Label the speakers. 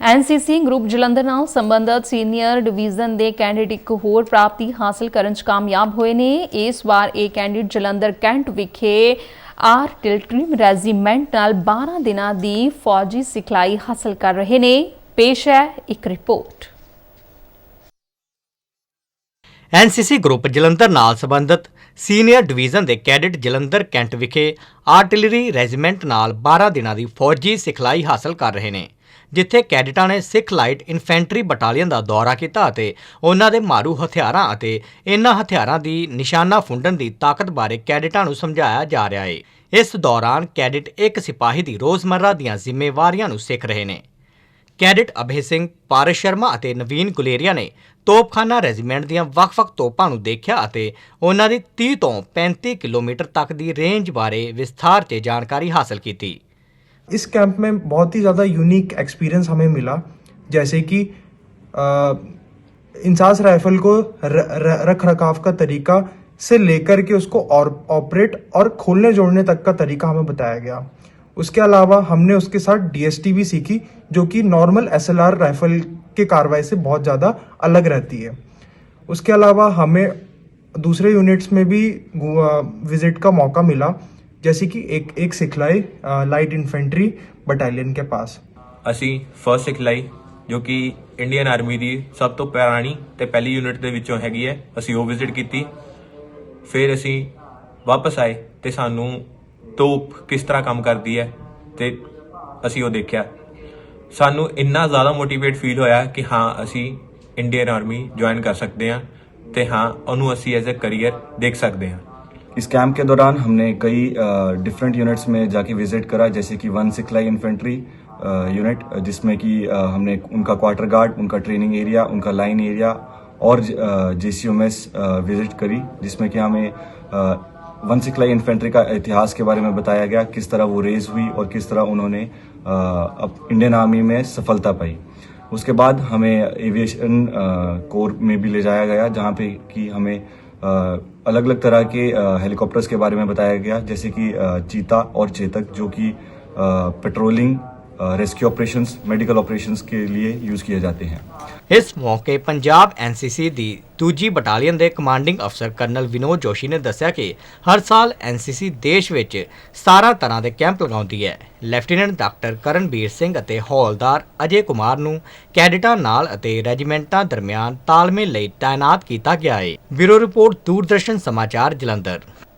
Speaker 1: NCC group Jalandhar ਨਾਲ ਸੰਬੰਧਿਤ senior division ਦੇ ਕੈਂਡੀਡੇਟ ਇੱਕ ਹੋਰ ਪ੍ਰਾਪਤੀ ਹਾਸਲ ਕਰਨ 'ਚ ਕਾਮਯਾਬ ਹੋਏ ਨੇ। ਇਸ ਵਾਰ ਇਹ ਕੈਂਡੀਡੇਟ ਜਲੰਧਰ ਕੈਂਟ ਵਿਖੇ ਆਰਟਿਲਰੀ ਰੈਜੀਮੈਂਟ ਨਾਲ 12 ਦਿਨਾਂ ਦੀ ਫੌਜੀ ਸਿਖਲਾਈ ਹਾਸਲ ਕਰ ਰਹੇ ਨੇ। ਪੇਸ਼ ਹੈ ਇੱਕ ਰਿਪੋਰਟ।
Speaker 2: ਐਨਸੀਸੀ ਗਰੁੱਪ ਜਲੰਧਰ ਨਾਲ ਸੰਬੰਧਿਤ ਸੀਨੀਅਰ ਡਿਵੀਜ਼ਨ ਦੇ ਕੈਡਿਟ ਜਲੰਧਰ ਕੈਂਟ ਵਿਖੇ ਆਰਟਿਲਰੀ ਰੈਜੀਮੈਂਟ ਨਾਲ 12 ਦਿਨਾਂ ਦੀ ਫੌਜੀ ਸਿਖਲਾਈ ਹਾਸਲ ਕਰ ਰਹੇ ਨੇ। ਜਿੱਥੇ ਕੈਡਿਟਾਂ ਨੇ ਸਿੱਖ ਲਾਈਟ ਇਨਫੈਂਟਰੀ ਬਟਾਲੀਅਨ ਦਾ ਦੌਰਾ ਕੀਤਾ ਅਤੇ ਉਹਨਾਂ ਦੇ ਮਾਰੂ ਹਥਿਆਰਾਂ ਅਤੇ ਇਨ੍ਹਾਂ ਹਥਿਆਰਾਂ ਦੀ ਨਿਸ਼ਾਨਾ ਫੁੰਡਣ ਦੀ ਤਾਕਤ ਬਾਰੇ ਕੈਡਟਾਂ ਨੂੰ ਸਮਝਾਇਆ ਜਾ ਰਿਹਾ ਹੈ ਇਸ ਦੌਰਾਨ ਕੈਡਿਟ ਇੱਕ ਸਿਪਾਹੀ ਦੀ ਰੋਜ਼ਮਰਰਾ ਦੀਆਂ ਜ਼ਿੰਮੇਵਾਰੀਆਂ ਨੂੰ ਸਿੱਖ ਰਹੇ ਨੇ। ਕੈਡਿਟ ਅਭੇ ਸਿੰਘ, ਪਾਰਸ ਸ਼ਰਮਾ ਅਤੇ ਨਵੀਨ ਗੁਲੇਰੀਆ ਨੇ ਤੋਪਖਾਨਾ ਰੈਜੀਮੈਂਟ ਦੀਆਂ ਵੱਖ-ਵੱਖ ਤੋਪਾਂ ਨੂੰ ਦੇਖਿਆ ਅਤੇ ਉਹਨਾਂ ਦੀ 30 ਤੋਂ 35 ਕਿਲੋਮੀਟਰ ਤੱਕ ਦੀ ਰੇਂਜ ਬਾਰੇ ਵਿਸਥਾਰ 'ਚ ਜਾਣਕਾਰੀ ਹਾਸਲ ਕੀਤੀ।
Speaker 3: इस कैंप में बहुत ही ज़्यादा यूनिक एक्सपीरियंस हमें मिला। जैसे कि इंसास राइफल को र, र, रख रखाव का तरीका से लेकर के उसको और ऑपरेट और खोलने जोड़ने तक का तरीका हमें बताया गया। उसके अलावा हमने उसके साथ डीएसटी भी सीखी जो कि नॉर्मल एसएलआर राइफल के कार्रवाई से बहुत ज़्यादा अलग रहती है। उसके अलावा हमें दूसरे यूनिट्स में भी विज़िट का मौका मिला। जैसे कि एक एक सिखलाई लाइट इन्फेंट्री बटालियन के पास
Speaker 4: ਅਸੀਂ ਫਰਸਟ ਸਿਖਲਾਈ ਜੋ ਕਿ ਇੰਡੀਅਨ ਆਰਮੀ ਦੀ ਸਭ ਤੋਂ ਪੁਰਾਣੀ ਤੇ ਪਹਿਲੀ ਯੂਨਿਟ ਦੇ ਵਿੱਚੋਂ ਹੈਗੀ ਹੈ ਅਸੀਂ ਉਹ ਵਿਜ਼ਿਟ ਕੀਤੀ ਫਿਰ ਅਸੀਂ ਵਾਪਸ ਆਏ ਤੇ ਸਾਨੂੰ ਤੋਪ ਕਿਸ ਤਰ੍ਹਾਂ ਕੰਮ ਕਰਦੀ ਹੈ ਤੇ ਅਸੀਂ ਉਹ ਦੇਖਿਆ ਸਾਨੂੰ ਇੰਨਾ ਜ਼ਿਆਦਾ ਮੋਟੀਵੇਟ ਫੀਲ ਹੋਇਆ ਕਿ ਹਾਂ ਅਸੀਂ ਇੰਡੀਅਨ ਆਰਮੀ ਜੁਆਇਨ ਕਰ ਸਕਦੇ ਹਾਂ ਤੇ ਹਾਂ ਉਹਨੂੰ ਅਸੀਂ ਐਜ਼ ਅ ਕੈਰੀਅਰ ਦੇਖ ਸਕਦੇ ਹਾਂ
Speaker 5: इस कैंप के दौरान हमने कई डिफरेंट यूनिट्स में जाके विज़िट करा, जैसे कि वन सिखलाई इन्फेंट्री यूनिट जिसमें कि हमने उनका क्वार्टर गार्ड उनका ट्रेनिंग एरिया उनका लाइन एरिया और J C M S visit करी, जिसमें कि हमें वन सिखलाई इन्फेंट्री का इतिहास के बारे में बताया गया, किस तरह वो रेज हुई और किस तरह उन्होंने इंडियन आर्मी में सफलता पाई। उसके बाद हमें एविएशन कोर में भी ले जाया गया, जहाँ पे कि हमें अलग अलग तरह के हेलीकॉप्टर्स के बारे में बताया गया जैसे कि अ, चीता और चेतक जो कि patrolling rescue operations medical operations के लिए यूज किए जाते हैं
Speaker 2: ਇਸ ਮੌਕੇ ਪੰਜਾਬ ਐਨਸੀਸੀ ਦੀ ਦੂਜੀ ਬਟਾਲੀਅਨ ਦੇ ਕਮਾਂਡਿੰਗ ਅਫਸਰ ਕਰਨਲ ਵਿਨੋਦ ਜੋਸ਼ੀ ਨੇ ਦੱਸਿਆ ਕਿ ਹਰ ਸਾਲ ਐਨਸੀਸੀ ਦੇਸ਼ ਵਿੱਚ 17 ਤਰ੍ਹਾਂ ਦੇ ਕੈਂਪ ਲਗਾਉਂਦੀ ਹੈ ਲੈਫਟੀਨੈਂਟ ਡਾਕਟਰ ਕਰਨਬੀਰ ਸਿੰਘ ਅਤੇ ਹੌਲਦਾਰ ਅਜੇ ਕੁਮਾਰ ਨੂੰ ਕੈਡਿਟਾਂ ਨਾਲ ਅਤੇ ਰੈਜੀਮੈਂਟਾਂ ਦਰਮਿਆਨ ਤਾਲਮੇਲ ਲਈ ਤਾਇਨਾਤ ਕੀਤਾ ਗਿਆ ਹੈ ਬਿਊਰੋ ਰਿਪੋਰਟ ਦੂਰਦਰਸ਼ਨ ਸਮਾਚਾਰ ਜਲੰਧਰ